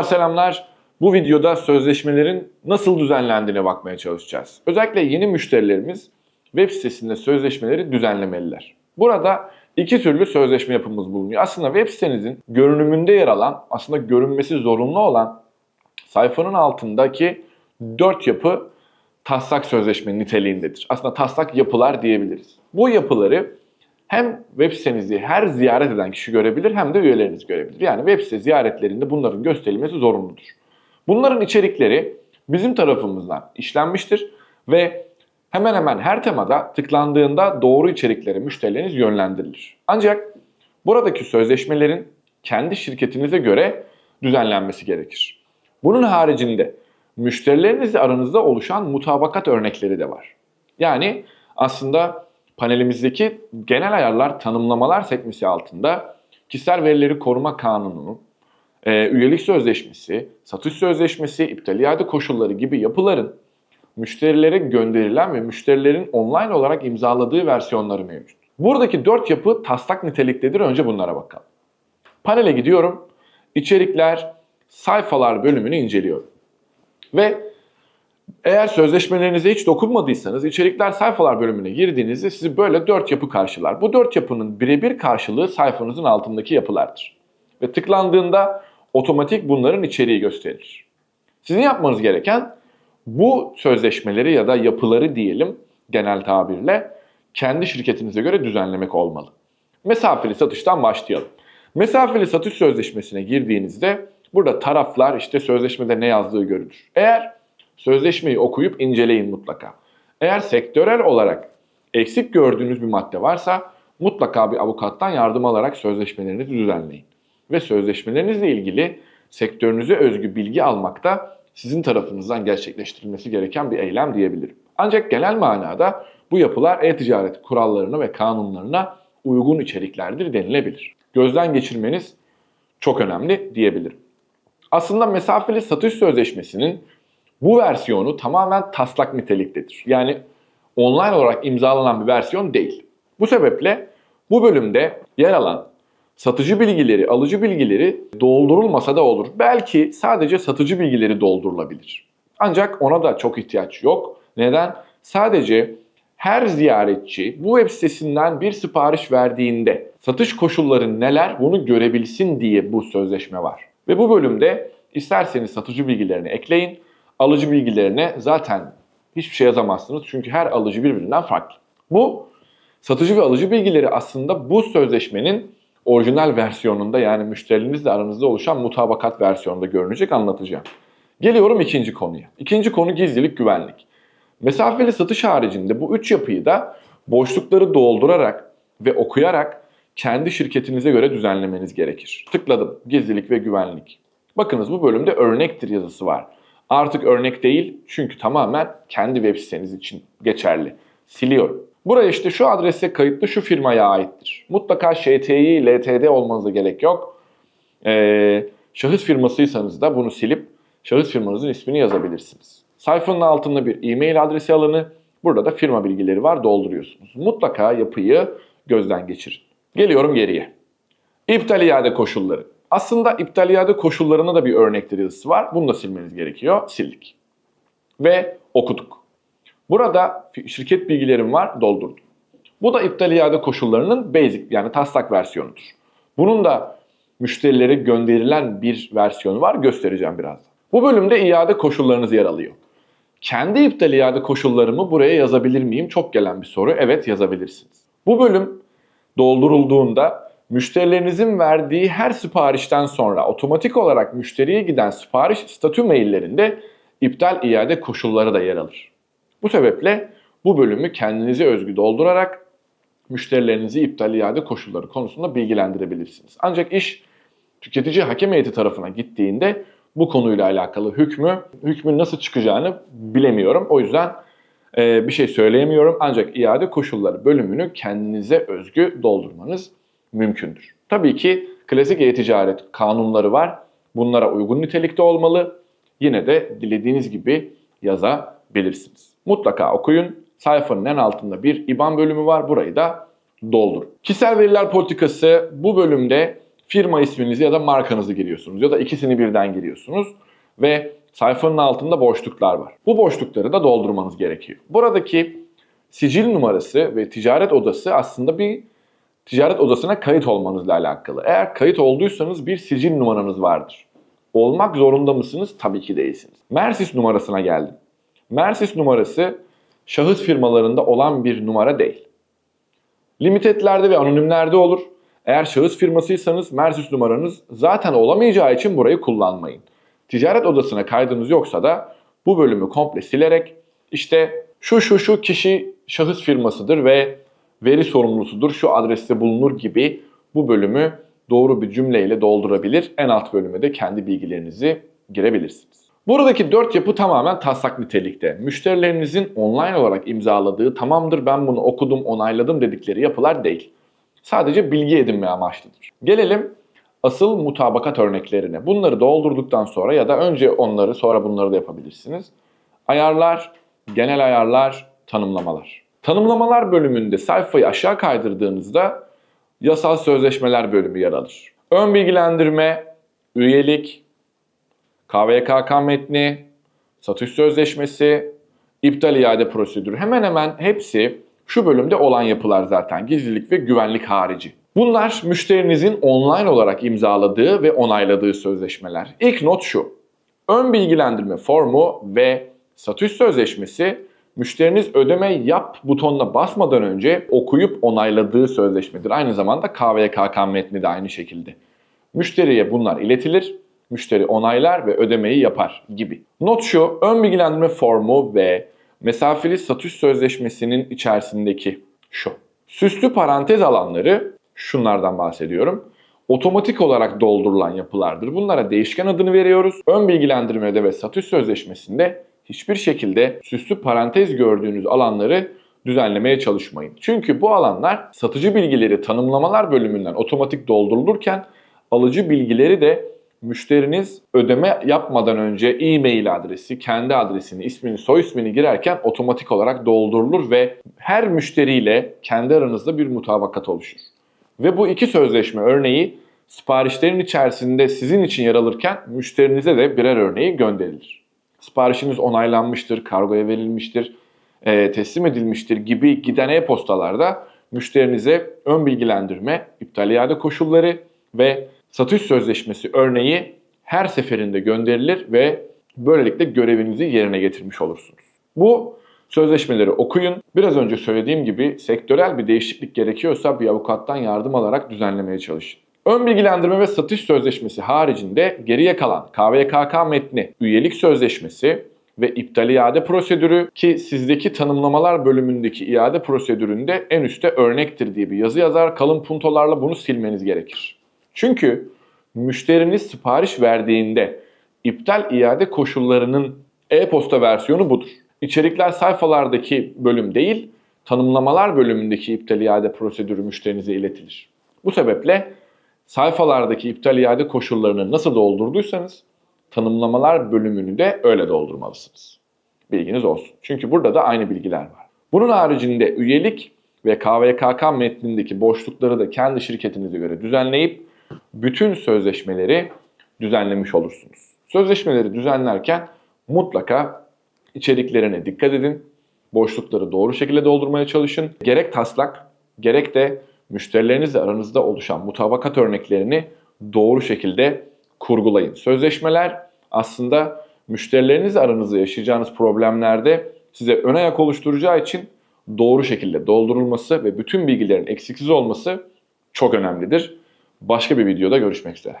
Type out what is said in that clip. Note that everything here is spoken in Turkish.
Merhabalar selamlar. Bu videoda sözleşmelerin nasıl düzenlendiğine bakmaya çalışacağız. Özellikle yeni müşterilerimiz web sitesinde sözleşmeleri düzenlemeliler. Burada iki türlü sözleşme yapımız bulunuyor. Aslında web sitenizin görünümünde yer alan, aslında görünmesi zorunlu olan sayfanın altındaki dört yapı taslak sözleşme niteliğindedir. Aslında taslak yapılar diyebiliriz. Bu yapıları hem web sitenizi her ziyaret eden kişi görebilir hem de üyeleriniz görebilir. Yani web site ziyaretlerinde bunların gösterilmesi zorunludur. Bunların içerikleri bizim tarafımızdan işlenmiştir ve hemen hemen her temada tıklandığında doğru içeriklere müşterileriniz yönlendirilir. Ancak buradaki sözleşmelerin kendi şirketinize göre düzenlenmesi gerekir. Bunun haricinde müşterilerinizle aranızda oluşan mutabakat örnekleri de var. Yani aslında panelimizdeki genel ayarlar tanımlamalar sekmesi altında kişisel verileri koruma kanununun, e, üyelik sözleşmesi, satış sözleşmesi, iptal iade koşulları gibi yapıların müşterilere gönderilen ve müşterilerin online olarak imzaladığı versiyonları mevcut. Buradaki dört yapı taslak niteliktedir. Önce bunlara bakalım. Panele gidiyorum. İçerikler, sayfalar bölümünü inceliyorum. Ve eğer sözleşmelerinize hiç dokunmadıysanız içerikler sayfalar bölümüne girdiğinizde sizi böyle dört yapı karşılar. Bu dört yapının birebir karşılığı sayfanızın altındaki yapılardır. Ve tıklandığında otomatik bunların içeriği gösterir. Sizin yapmanız gereken bu sözleşmeleri ya da yapıları diyelim genel tabirle kendi şirketinize göre düzenlemek olmalı. Mesafeli satıştan başlayalım. Mesafeli satış sözleşmesine girdiğinizde burada taraflar işte sözleşmede ne yazdığı görülür. Eğer sözleşmeyi okuyup inceleyin mutlaka. Eğer sektörel olarak eksik gördüğünüz bir madde varsa mutlaka bir avukattan yardım alarak sözleşmelerinizi düzenleyin. Ve sözleşmelerinizle ilgili sektörünüze özgü bilgi almak da sizin tarafınızdan gerçekleştirilmesi gereken bir eylem diyebilirim. Ancak genel manada bu yapılar e-ticaret kurallarına ve kanunlarına uygun içeriklerdir denilebilir. Gözden geçirmeniz çok önemli diyebilirim. Aslında mesafeli satış sözleşmesinin bu versiyonu tamamen taslak niteliktedir. Yani online olarak imzalanan bir versiyon değil. Bu sebeple bu bölümde yer alan satıcı bilgileri, alıcı bilgileri doldurulmasa da olur. Belki sadece satıcı bilgileri doldurulabilir. Ancak ona da çok ihtiyaç yok. Neden? Sadece her ziyaretçi bu web sitesinden bir sipariş verdiğinde satış koşulları neler bunu görebilsin diye bu sözleşme var. Ve bu bölümde isterseniz satıcı bilgilerini ekleyin, alıcı bilgilerine zaten hiçbir şey yazamazsınız. Çünkü her alıcı birbirinden farklı. Bu satıcı ve alıcı bilgileri aslında bu sözleşmenin orijinal versiyonunda yani müşterinizle aranızda oluşan mutabakat versiyonunda görünecek anlatacağım. Geliyorum ikinci konuya. İkinci konu gizlilik güvenlik. Mesafeli satış haricinde bu üç yapıyı da boşlukları doldurarak ve okuyarak kendi şirketinize göre düzenlemeniz gerekir. Tıkladım gizlilik ve güvenlik. Bakınız bu bölümde örnektir yazısı var. Artık örnek değil çünkü tamamen kendi web siteniz için geçerli. Siliyorum. Buraya işte şu adrese kayıtlı şu firmaya aittir. Mutlaka ŞTİ, LTD olmanıza gerek yok. Ee, şahıs firmasıysanız da bunu silip şahıs firmanızın ismini yazabilirsiniz. Sayfanın altında bir e-mail adresi alanı, burada da firma bilgileri var dolduruyorsunuz. Mutlaka yapıyı gözden geçirin. Geliyorum geriye. İptal iade koşulları. Aslında iptal iade koşullarına da bir örnektir yazısı var. Bunu da silmeniz gerekiyor. Sildik. Ve okuduk. Burada şirket bilgilerim var, doldurdum. Bu da iptal iade koşullarının basic yani taslak versiyonudur. Bunun da müşterilere gönderilen bir versiyonu var, göstereceğim birazdan. Bu bölümde iade koşullarınız yer alıyor. Kendi iptal iade koşullarımı buraya yazabilir miyim? Çok gelen bir soru. Evet yazabilirsiniz. Bu bölüm doldurulduğunda müşterilerinizin verdiği her siparişten sonra otomatik olarak müşteriye giden sipariş statü maillerinde iptal iade koşulları da yer alır. Bu sebeple bu bölümü kendinize özgü doldurarak müşterilerinizi iptal iade koşulları konusunda bilgilendirebilirsiniz. Ancak iş tüketici hakem heyeti tarafına gittiğinde bu konuyla alakalı hükmü, hükmün nasıl çıkacağını bilemiyorum. O yüzden e, bir şey söyleyemiyorum. Ancak iade koşulları bölümünü kendinize özgü doldurmanız mümkündür. Tabii ki klasik e-ticaret kanunları var. Bunlara uygun nitelikte olmalı. Yine de dilediğiniz gibi yazabilirsiniz. Mutlaka okuyun. Sayfanın en altında bir IBAN bölümü var. Burayı da doldur. Kişisel veriler politikası bu bölümde firma isminizi ya da markanızı giriyorsunuz ya da ikisini birden giriyorsunuz ve sayfanın altında boşluklar var. Bu boşlukları da doldurmanız gerekiyor. Buradaki sicil numarası ve ticaret odası aslında bir ticaret odasına kayıt olmanızla alakalı. Eğer kayıt olduysanız bir sicil numaranız vardır. Olmak zorunda mısınız? Tabii ki değilsiniz. Mersis numarasına geldim. Mersis numarası şahıs firmalarında olan bir numara değil. Limitedlerde ve anonimlerde olur. Eğer şahıs firmasıysanız Mersis numaranız zaten olamayacağı için burayı kullanmayın. Ticaret odasına kaydınız yoksa da bu bölümü komple silerek işte şu şu şu kişi şahıs firmasıdır ve veri sorumlusudur, şu adreste bulunur gibi bu bölümü doğru bir cümleyle doldurabilir. En alt bölüme de kendi bilgilerinizi girebilirsiniz. Buradaki dört yapı tamamen taslak nitelikte. Müşterilerinizin online olarak imzaladığı tamamdır ben bunu okudum, onayladım dedikleri yapılar değil. Sadece bilgi edinme amaçlıdır. Gelelim asıl mutabakat örneklerine. Bunları doldurduktan sonra ya da önce onları sonra bunları da yapabilirsiniz. Ayarlar, genel ayarlar, tanımlamalar. Tanımlamalar bölümünde sayfayı aşağı kaydırdığınızda yasal sözleşmeler bölümü yer alır. Ön bilgilendirme, üyelik, KVKK metni, satış sözleşmesi, iptal iade prosedürü hemen hemen hepsi şu bölümde olan yapılar zaten gizlilik ve güvenlik harici. Bunlar müşterinizin online olarak imzaladığı ve onayladığı sözleşmeler. İlk not şu. Ön bilgilendirme formu ve satış sözleşmesi müşteriniz ödeme yap butonuna basmadan önce okuyup onayladığı sözleşmedir. Aynı zamanda KVKK metni de aynı şekilde. Müşteriye bunlar iletilir, müşteri onaylar ve ödemeyi yapar gibi. Not şu, ön bilgilendirme formu ve mesafeli satış sözleşmesinin içerisindeki şu. Süslü parantez alanları, şunlardan bahsediyorum. Otomatik olarak doldurulan yapılardır. Bunlara değişken adını veriyoruz. Ön bilgilendirmede ve satış sözleşmesinde hiçbir şekilde süslü parantez gördüğünüz alanları düzenlemeye çalışmayın. Çünkü bu alanlar satıcı bilgileri tanımlamalar bölümünden otomatik doldurulurken alıcı bilgileri de müşteriniz ödeme yapmadan önce e-mail adresi, kendi adresini, ismini, soy ismini girerken otomatik olarak doldurulur ve her müşteriyle kendi aranızda bir mutabakat oluşur. Ve bu iki sözleşme örneği siparişlerin içerisinde sizin için yer alırken müşterinize de birer örneği gönderilir. Siparişiniz onaylanmıştır, kargoya verilmiştir, e, teslim edilmiştir gibi giden e-postalarda müşterinize ön bilgilendirme, iptal iade koşulları ve satış sözleşmesi örneği her seferinde gönderilir ve böylelikle görevinizi yerine getirmiş olursunuz. Bu sözleşmeleri okuyun. Biraz önce söylediğim gibi sektörel bir değişiklik gerekiyorsa bir avukattan yardım alarak düzenlemeye çalışın. Ön bilgilendirme ve satış sözleşmesi haricinde geriye kalan KVKK metni, üyelik sözleşmesi ve iptal iade prosedürü ki sizdeki tanımlamalar bölümündeki iade prosedüründe en üstte örnektir diye bir yazı yazar. Kalın puntolarla bunu silmeniz gerekir. Çünkü müşteriniz sipariş verdiğinde iptal iade koşullarının e-posta versiyonu budur. İçerikler sayfalardaki bölüm değil, tanımlamalar bölümündeki iptal iade prosedürü müşterinize iletilir. Bu sebeple sayfalardaki iptal iade koşullarını nasıl doldurduysanız tanımlamalar bölümünü de öyle doldurmalısınız. Bilginiz olsun. Çünkü burada da aynı bilgiler var. Bunun haricinde üyelik ve KVKK metnindeki boşlukları da kendi şirketinize göre düzenleyip bütün sözleşmeleri düzenlemiş olursunuz. Sözleşmeleri düzenlerken mutlaka içeriklerine dikkat edin. Boşlukları doğru şekilde doldurmaya çalışın. Gerek taslak gerek de müşterilerinizle aranızda oluşan mutabakat örneklerini doğru şekilde kurgulayın. Sözleşmeler aslında müşterilerinizle aranızda yaşayacağınız problemlerde size ön ayak oluşturacağı için doğru şekilde doldurulması ve bütün bilgilerin eksiksiz olması çok önemlidir. Başka bir videoda görüşmek üzere.